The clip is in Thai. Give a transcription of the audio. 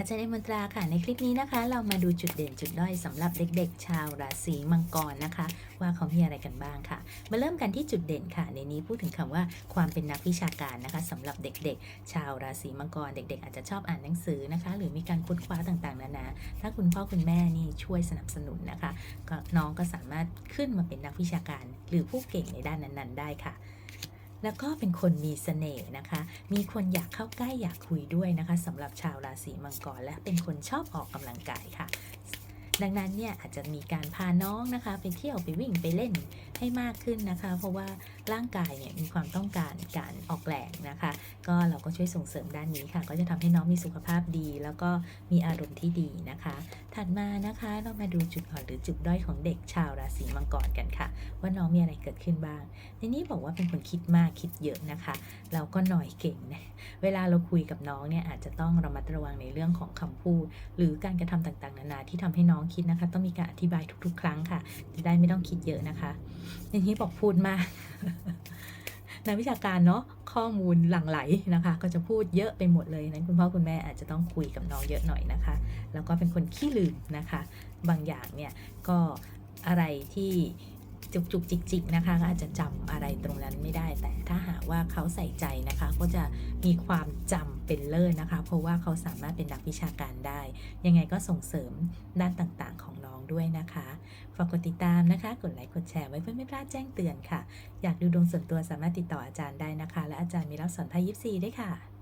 อาจารย์เอมนตราค่ะในคลิปนี้นะคะ เรามาดูจุดเด่นจุดด้อยสำหรับเด็ก ๆ ชาวราศีมังกรนะคะ ว่าเขามีอะไรกันบ้างค่ะ มาเริ่มกันที่จุดเด่นค่ะ ในนี้พูดถึงคำว่าความเป็นนักวิชาการนะคะสำหรับเด็ก ๆ ชาวราศีมังกรเด็ก ๆ อาจจะชอบอ่านหนังสือนะคะ หรือมีการค้นคว้าต่างๆ นานา ถ้าคุณพ่อคุณแม่นี่ช่วยสนับสนุนนะคะก็น้องก็สามารถขึ้นมาเป็นนักวิชาการ หรือผู้เก่งในด้านนั้น ๆ ได้ค่ะ แล้วก็เป็นคนมีเสน่ห์นะคะ มีคนอยากเข้าใกล้อยากคุยด้วยนะคะสำหรับชาวราศีมังกรและเป็นคนชอบออกกำลังกายค่ะ ดังนั้นเนี่ยอาจจะมีการพาน้องนะคะ ไปเที่ยวไปวิ่งไปเล่นให้มากขึ้นนะคะ เพราะว่าร่างกายเนี่ยมีความต้องการการออกแรงนะคะ ก็เราก็ช่วยส่งเสริมด้านนี้ค่ะ ก็จะทำให้น้องมีสุขภาพดี แล้วก็มีอารมณ์ที่ดีนะคะ ถัดมานะคะเรามาดูจุดอ่อนหรือจุดด้อยของเด็กชาวราศีมังกรกันค่ะ ว่าน้องมีอะไรเกิดขึ้นบ้าง ในนี้บอกว่าเป็นคนคิดมากคิดเยอะนะคะเราก็หน่อยเก่งนะ เวลาเราคุยกับน้องเนี่ยอาจจะต้องระมัดระวังในเรื่องของคำพูด หรือการกระทำต่างๆ นานาที่ทำให้น้องคิดนะคะ ต้องมีการอธิบายทุก ๆ ครั้งค่ะ จะได้ไม่ต้องคิดเยอะนะคะอย่างนี้บอกพูดมากนักวิชาการเนาะข้อมูลหลั่งไหลนะคะ ก็จะพูดเยอะไปหมดเลยนั้นคุณพ่อคุณแม่อาจจะต้องคุยกับน้องเยอะหน่อยนะคะ แล้วก็เป็นคนขี้ลืมนะคะ บางอย่างเนี่ยก็อะไรที่จุกจุกจิกจิกๆนะคะก็อาจจะจำอะไรตรงนั้นไม่ แต่ถ้าหากว่าเขาใส่ใจนะคะ ก็จะมีความจำเป็นเลิศนะคะ เพราะว่าเขาสามารถเป็นนักวิชาการได้ ยังไงก็ส่งเสริมด้านต่างๆ ของน้องด้วยนะคะฝากกดติดตามนะคะ กดไลค์กดแชร์ไว้เพื่อไม่พลาดแจ้งเตือนค่ะ อยากดูดวงส่วนตัวสามารถติดต่ออาจารย์ได้นะคะ และอาจารย์มีรับสอนไพ่ยิปซีด้วยค่ะ